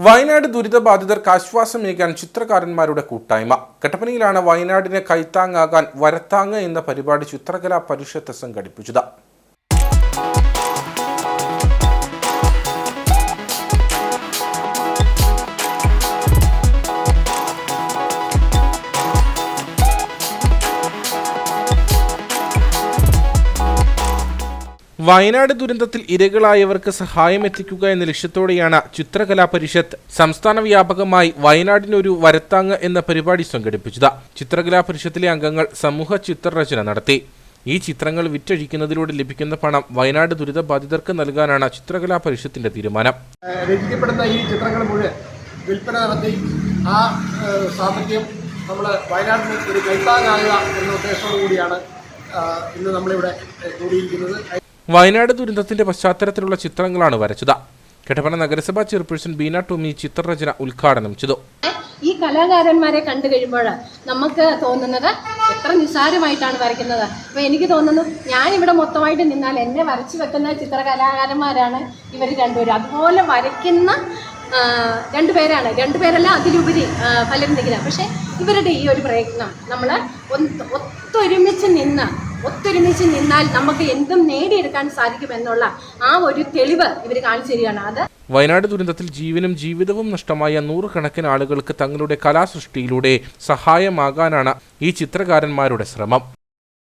വയനാട് ദുരിതബാധിതർക്ക് ആശ്വാസമേകാൻ ചിത്രകാരന്മാരുടെ കൂട്ടായ്മ. കട്ടപ്പനയിലാണ് വയനാടിനെ കൈത്താങ്ങാകാൻ വരത്താങ്ങ് എന്ന പരിപാടി ചിത്രകലാ പരിഷത്ത് സംഘടിപ്പിച്ചത്. വയനാട് ദുരന്തത്തിൽ ഇരകളായവർക്ക് സഹായം എത്തിക്കുക എന്ന ലക്ഷ്യത്തോടെയാണ് ചിത്രകലാ പരിഷത്ത് സംസ്ഥാന വ്യാപകമായി വയനാടിനൊരു വരത്താങ്ങ് എന്ന പരിപാടി സംഘടിപ്പിച്ചത്. ചിത്രകലാ പരിഷത്തിലെ അംഗങ്ങൾ സമൂഹ ചിത്രരചന നടത്തി. ഈ ചിത്രങ്ങൾ വിറ്റഴിക്കുന്നതിലൂടെ ലഭിക്കുന്ന പണം വയനാട് ദുരിതബാധിതർക്ക് നൽകാനാണ് ചിത്രകലാ പരിഷത്തിന്റെ തീരുമാനം. രചിക്കപ്പെടുന്ന ഈ ചിത്രങ്ങൾ മുഴുവൻ വിൽപ്പന നടത്തി ആ സാമ്പത്തികം നമ്മൾ വയനാടിന് ഒരു എന്ന ഉദ്ദേശത്തോടു കൂടിയാണ് ഇന്ന് നമ്മളിവിടെ കൂടിയിരിക്കുന്നത്. വയനാട് ദുരന്തത്തിന്റെ പശ്ചാത്തലത്തിലുള്ള ചിത്രങ്ങളാണ് വരച്ചത്. കെട്ടപ്പന നഗരസഭാ ചെയർപേഴ്സൺ ബീന ടോമി ചിത്രരചന ഉദ്ഘാടനം ചെയ്തു. ഈ കലാകാരന്മാരെ കണ്ടു കഴിയുമ്പോൾ നമുക്ക് തോന്നുന്നത് എത്ര നിസാരമായിട്ടാണ് വരയ്ക്കുന്നത്. അപ്പോൾ എനിക്ക് തോന്നുന്നു ഞാൻ ഇവിടെ മൊത്തമായിട്ട് നിന്നാൽ എന്നെ വരച്ചു വെക്കുന്ന ചിത്ര കലാകാരന്മാരാണ് ഇവർ രണ്ടുപേരും. അതുപോലെ വരയ്ക്കുന്ന രണ്ടുപേരാണ്. രണ്ടുപേരല്ല അതിലുപരി പലരും നിൽക്കുന്നത്. പക്ഷേ ഇവരുടെ ഈ ഒരു പ്രയത്നം നമ്മൾ ഒത്തൊരുമിച്ച് നിന്ന് ഒത്തൊരുമിച്ച് നിന്നാൽ നമുക്ക് എന്തും നേടിയെടുക്കാൻ സാധിക്കുമെന്നുള്ള ആ ഒരു തെളിവ് ഇവർ കാണിച്ചു തരികയാണ്. അത് വയനാട് ദുരന്തത്തിൽ ജീവനും ജീവിതവും നഷ്ടമായ നൂറുകണക്കിന് ആളുകൾക്ക് തങ്ങളുടെ കലാസൃഷ്ടിയിലൂടെ സഹായമാകാനാണ് ഈ ചിത്രകാരന്മാരുടെ ശ്രമം.